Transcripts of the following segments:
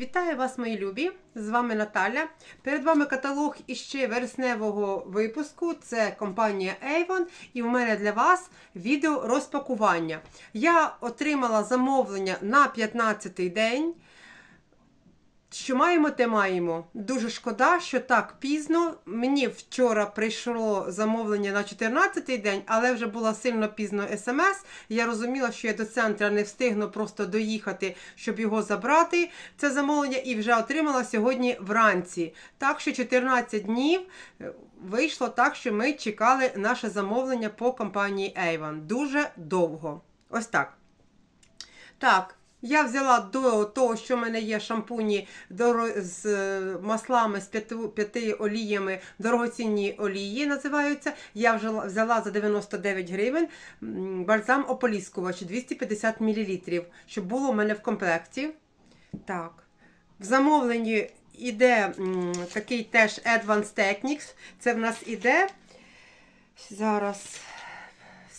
Вітаю вас, мої любі! З вами Наталя. Перед вами каталог іще вересневого випуску. Це компанія Avon, і в мене для вас відео розпакування. Я отримала замовлення на 15-й день. Що маємо, те маємо. Дуже шкода, що так пізно. Мені вчора прийшло замовлення на 14-й день, але вже було сильно пізно смс. Я розуміла, що я до центра не встигну просто доїхати, щоб його забрати. Це замовлення і вже отримала сьогодні вранці. Так що 14 днів е, вийшло так, що ми чекали наше замовлення по компанії Avon. Дуже довго. Ось так. Так. Я взяла до того, що в мене є шампуні з е, маслами з п'яти, оліями, дорогоцінні олії називаються. Я вже взяла за 99 гривень бальзам ополіскувач 250 мл, щоб було у мене в комплекті. Так. В замовленні іде м, такий теж Advanced Techniques. Це в нас іде зараз.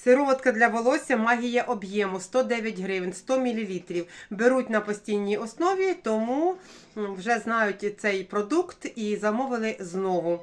Сироватка для волосся магія об'єму 109 гривень, 100 мл. Беруть на постійній основі, тому вже знають цей продукт і замовили знову.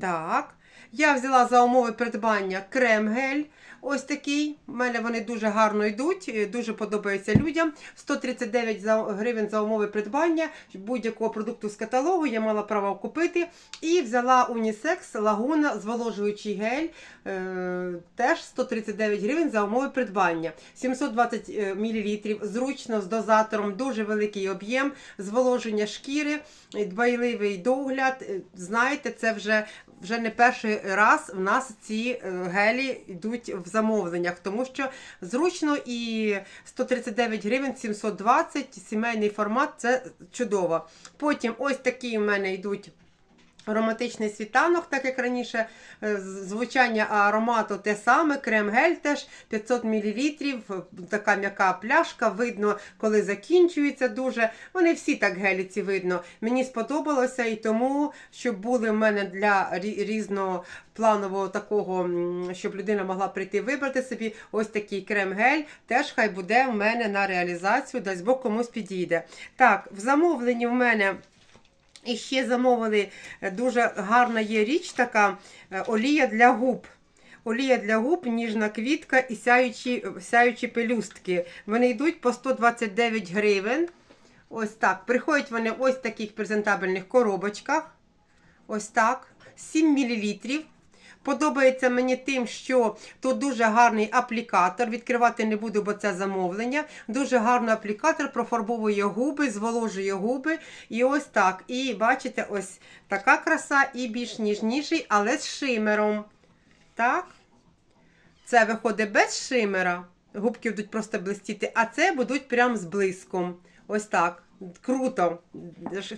Так. Я взяла за умови придбання крем-гель. Ось такий. У мене вони дуже гарно йдуть, е, дуже подобаються людям. 139 гривень за умови придбання будь-якого продукту з каталогу я мала право купити. І взяла унісекс лагуна зволожуючий гель. Е, теж 139 гривень за умови придбання. 720 мл, зручно з дозатором, дуже великий об'єм, зволоження шкіри, е, дбайливий догляд. Е, Знаєте, це вже вже не перший раз в нас ці е, гелі йдуть в замовленнях, тому що зручно і 139 гривень 720 сімейний формат це чудово. Потім ось такі в мене йдуть. Ароматичний світанок, так як раніше, е, звучання аромату те саме, крем-гель теж 500 мл, така м'яка пляшка, видно, коли закінчується дуже. Вони всі так гелі ці видно. Мені сподобалося і тому, щоб були в мене для рі- різнопланового такого, щоб людина могла прийти вибрати собі ось такий крем-гель, теж хай буде в мене на реалізацію, дасть Бог комусь підійде. Так, в замовленні в мене. І ще замовили е, дуже гарна є річ така е, олія для губ. Олія для губ, ніжна квітка і сяючі, сяючі пелюстки. Вони йдуть по 129 гривень. Ось так. Приходять вони ось в таких презентабельних коробочках. Ось так. 7 мл. Подобається мені тим, що тут дуже гарний аплікатор. Відкривати не буду, бо це замовлення. Дуже гарний аплікатор профарбовує губи, зволожує губи. І ось так. І бачите, ось така краса і більш ніжніший, але з шимером. Так. Це виходить без шимера. Губки будуть просто блистіти, а це будуть прям з блиском. Ось так. Круто.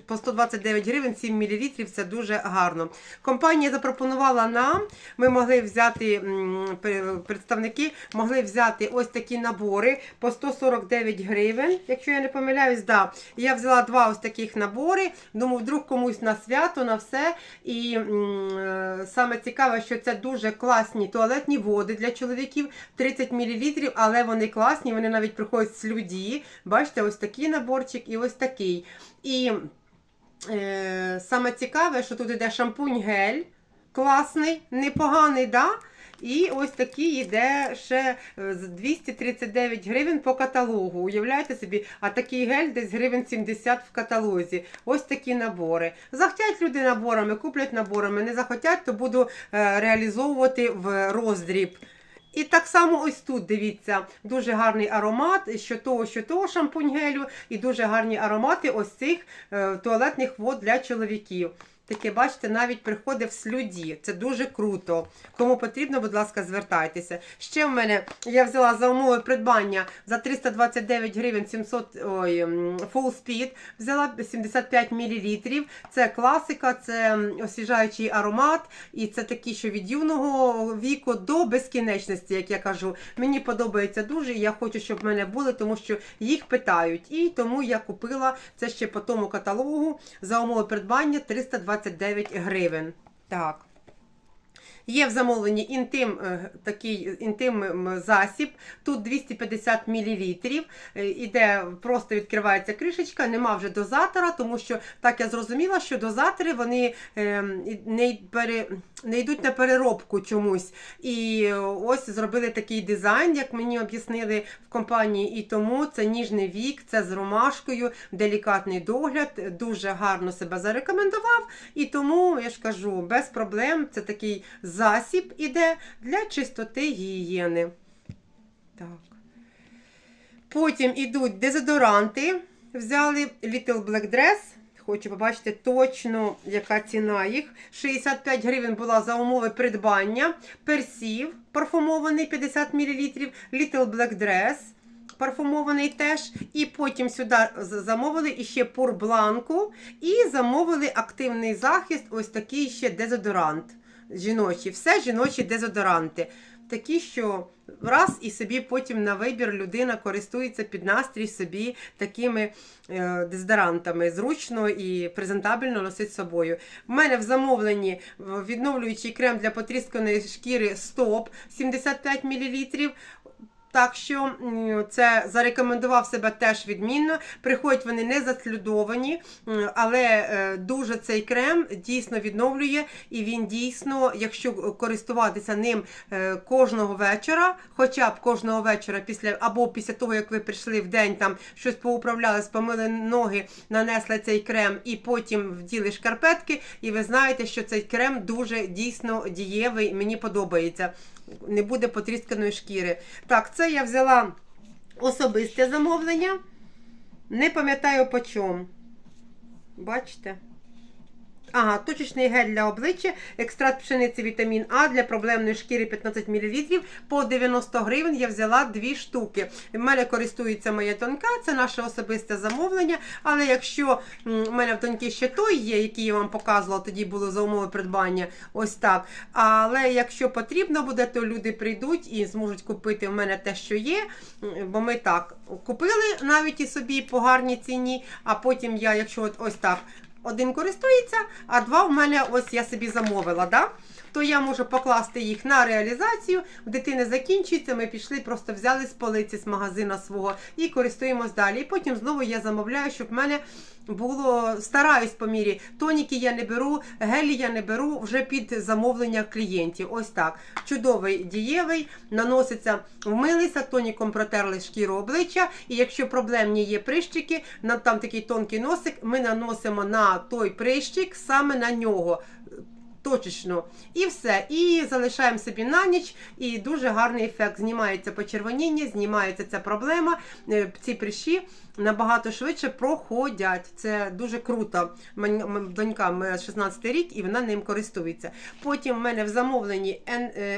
По 129 гривень 7 мл це дуже гарно. Компанія запропонувала нам, ми могли взяти, представники могли взяти ось такі набори по 149 гривень, якщо я не помиляюсь, да. Я взяла два ось таких набори. Думаю, вдруг комусь на свято, на все. І е, саме цікаве, що це дуже класні туалетні води для чоловіків 30 мл, але вони класні, вони навіть приходять з люді. Бачите, ось такий наборчик і ось такий. І е, саме цікаве, що тут іде шампунь-гель. Класний, непоганий, да? І ось такий йде ще е, 239 гривень по каталогу. Уявляєте собі, а такий гель десь гривень 70 в каталозі. Ось такі набори. Захотять люди наборами, куплять наборами. Не захотять, то буду е, реалізовувати в роздріб. І так само ось тут, дивіться, дуже гарний аромат, що того, що того шампунь гелю, і дуже гарні аромати ось цих е, туалетних вод для чоловіків. Таке, бачите, навіть приходить в слюді. Це дуже круто. Кому потрібно, будь ласка, звертайтеся. Ще в мене я взяла за умови придбання за 329 гривень 700 ой, Full Speed. Взяла 75 мл. Це класика, це освіжаючий аромат. І це такі, що від юного віку до безкінечності, як я кажу. Мені подобається дуже. і Я хочу, щоб в мене були, тому що їх питають. І тому я купила це ще по тому каталогу за умови придбання 329 гривень. Так. Є в замовленні інтим, е, такий інтим засіб. Тут 250 мл. Іде, просто відкривається кришечка, нема вже дозатора, тому що так я зрозуміла, що дозатори вони е, не, пере, не йдуть на переробку чомусь. І ось зробили такий дизайн, як мені об'яснили в компанії. І тому це ніжний вік, це з ромашкою, делікатний догляд, дуже гарно себе зарекомендував. І тому я ж кажу, без проблем це такий засіб іде для чистоти гігієни. Так. Потім ідуть дезодоранти. Взяли Little Black Dress. Хочу побачити точно, яка ціна їх. 65 гривень була за умови придбання. Персів парфумований 50 мл. Little Black Dress парфумований теж. І потім сюди замовили іще пур бланку. І замовили активний захист, ось такий ще дезодорант. Жіночий. Все жіночі дезодоранти. Такі, що раз і собі потім на вибір людина користується під настрій собі такими е, дезодорантами. Зручно і презентабельно носить собою. У мене в замовленні відновлюючий крем для потрісканої шкіри Стоп 75 мл. Так що це зарекомендував себе теж відмінно. Приходять вони не заслюдовані, але е, дуже цей крем дійсно відновлює, і він дійсно, якщо користуватися ним е, кожного вечора, хоча б кожного вечора, після або після того, як ви прийшли в день, там щось поуправляли, помили ноги, нанесли цей крем і потім вділи шкарпетки, і ви знаєте, що цей крем дуже дійсно дієвий. Мені подобається. Не буде потрісканої шкіри. Так, це я взяла особисте замовлення. Не пам'ятаю по чому. Бачите? Ага, точечний гель для обличчя, екстракт пшениці вітамін А для проблемної шкіри 15 мл. По 90 гривень я взяла дві штуки. В мене користується моя тонка, це наше особисте замовлення. Але якщо в мене в тоньки ще той є, який я вам показувала, тоді було за умови придбання, ось так. Але якщо потрібно буде, то люди прийдуть і зможуть купити в мене те, що є. Бо ми так купили навіть і собі по гарній ціні, а потім я, якщо от ось так один користується, а два в мене ось я собі замовила. Да? То я можу покласти їх на реалізацію. В дитини закінчується. Ми пішли, просто взяли з полиці з магазина свого і користуємось далі. І потім знову я замовляю, щоб в мене було стараюсь по мірі. Тоніки я не беру, гелі я не беру вже під замовлення клієнтів. Ось так. Чудовий дієвий, наноситься, вмилися, тоніком протерли шкіру обличчя. І якщо проблемні є прищики, там такий тонкий носик, ми наносимо на той прищик саме на нього. Точечно. І все. І залишаємо собі на ніч, і дуже гарний ефект. Знімається почервоніння, знімається ця проблема. Е, Ці прищі набагато швидше проходять. Це дуже круто. Мен- Донька моя 16 рік і вона ним користується. Потім в мене в замовленні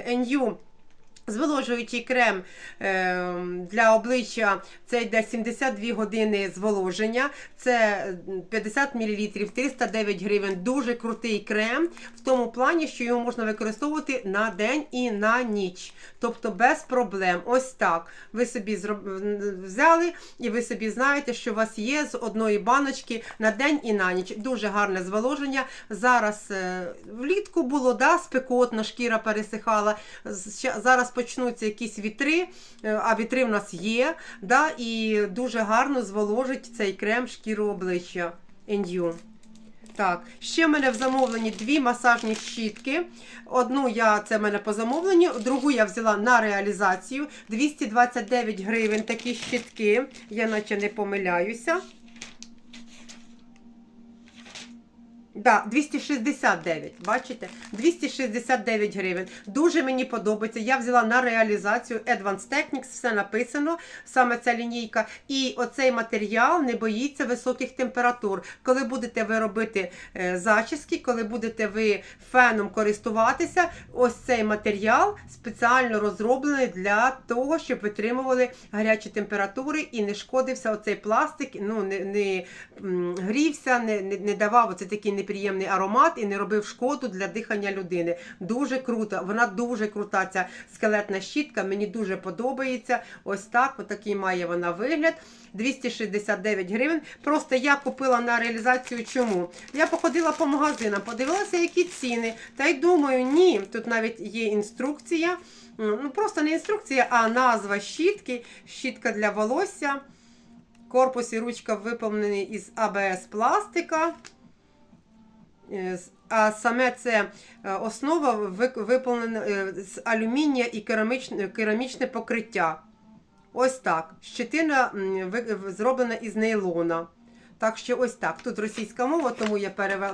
NU Зволожуючий крем е, для обличчя це йде 72 години зволоження, це 50 мл, 309 гривень. Дуже крутий крем в тому плані, що його можна використовувати на день і на ніч. Тобто без проблем. Ось так. Ви собі взяли і ви собі знаєте, що у вас є з одної баночки на день і на ніч. Дуже гарне зволоження. Зараз е, влітку було да, спекотно, шкіра пересихала. Зараз почнуться якісь вітри, е, а вітри в нас є. Да, і дуже гарно зволожить цей крем шкіру обличчя. NU. Так, ще в мене в замовленні дві масажні щітки. Одну я це в мене по замовленню, другу я взяла на реалізацію. 229 гривень такі щітки. Я наче не помиляюся. Да, 269, бачите? 269 гривень. Дуже мені подобається. Я взяла на реалізацію Advanced Techniques, все написано, саме ця лінійка. І оцей матеріал не боїться високих температур. Коли будете ви робити е, зачіски, коли будете ви феном користуватися, ось цей матеріал спеціально розроблений для того, щоб витримували гарячі температури і не шкодився оцей пластик, ну не, не грівся, не, не, не давав оце такий приємний аромат і не робив шкоду для дихання людини. Дуже круто, вона дуже крута. Ця скелетна щітка. Мені дуже подобається. Ось так, отакий має вона вигляд. 269 гривень. Просто я купила на реалізацію. Чому? Я походила по магазинам, подивилася, які ціни. Та й думаю, ні, тут навіть є інструкція. Ну, просто не інструкція, а назва щітки. Щітка для волосся. Корпус і ручка виповнені із АБС пластика. Е, А саме це е, основа ви- виповнена е, з алюмінія і керамічне, керамічне покриття. Ось так. Щетина зроблена із нейлона. Так що ось так. Тут російська мова, тому я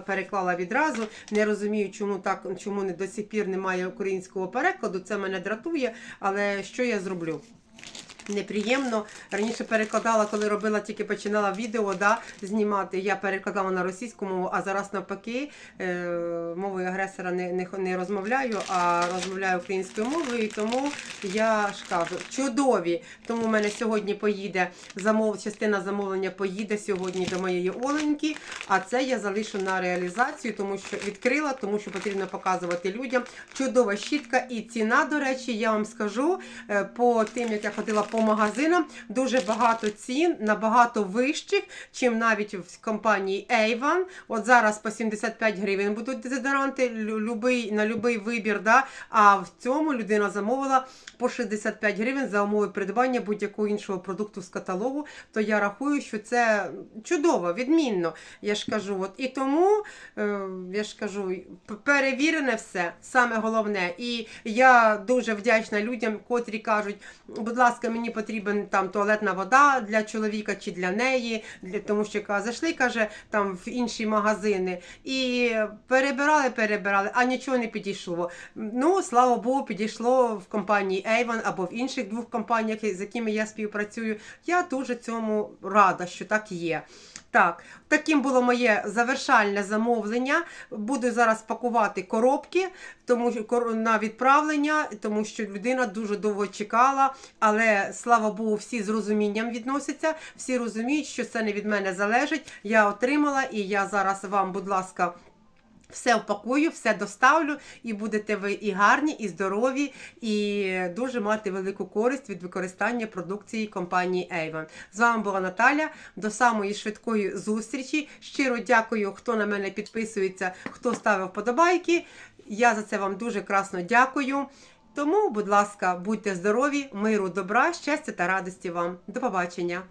переклала відразу. Не розумію, чому так, чому не до сих пір немає українського перекладу. Це мене дратує, але що я зроблю? Неприємно. Раніше перекладала, коли робила, тільки починала відео да, знімати. Я перекладала на російську мову, а зараз навпаки е, мовою агресора не, не, не розмовляю, а розмовляю українською мовою. І тому я ж кажу, чудові. Тому в мене сьогодні поїде замов, частина замовлення поїде сьогодні до моєї Оленьки. А це я залишу на реалізацію, тому що відкрила, тому що потрібно показувати людям. Чудова щітка і ціна, до речі, я вам скажу е, по тим, як я ходила по магазинам, дуже багато цін, набагато вищих, чим навіть в компанії Avon. От зараз по 75 гривень будуть дезодоранти, любий, на будь-який вибір. Да? А в цьому людина замовила по 65 гривень за умови придбання будь-якого іншого продукту з каталогу. То я рахую, що це чудово, відмінно. Я ж кажу, от і тому е, я ж кажу, перевірене все, саме головне. І я дуже вдячна людям, котрі кажуть, будь ласка, мені потрібен там туалетна вода для чоловіка чи для неї, для тому що зайшли, каже, там в інші магазини. І перебирали, перебирали, а нічого не підійшло. Ну, слава Богу, підійшло в компанії Avon або в інших двох компаніях, з якими я співпрацюю. Я дуже цьому рада, що так є. Так, таким було моє завершальне замовлення. Буду зараз пакувати коробки тому на відправлення, тому що людина дуже довго чекала. Але слава Богу, всі з розумінням відносяться, всі розуміють, що це не від мене залежить. Я отримала, і я зараз вам, будь ласка. Все впакую, все доставлю, і будете ви і гарні, і здорові, і дуже мати велику користь від використання продукції компанії Avon. З вами була Наталя. До самої швидкої зустрічі. Щиро дякую, хто на мене підписується, хто ставив вподобайки. Я за це вам дуже красно дякую. Тому, будь ласка, будьте здорові, миру, добра, щастя та радості вам. До побачення!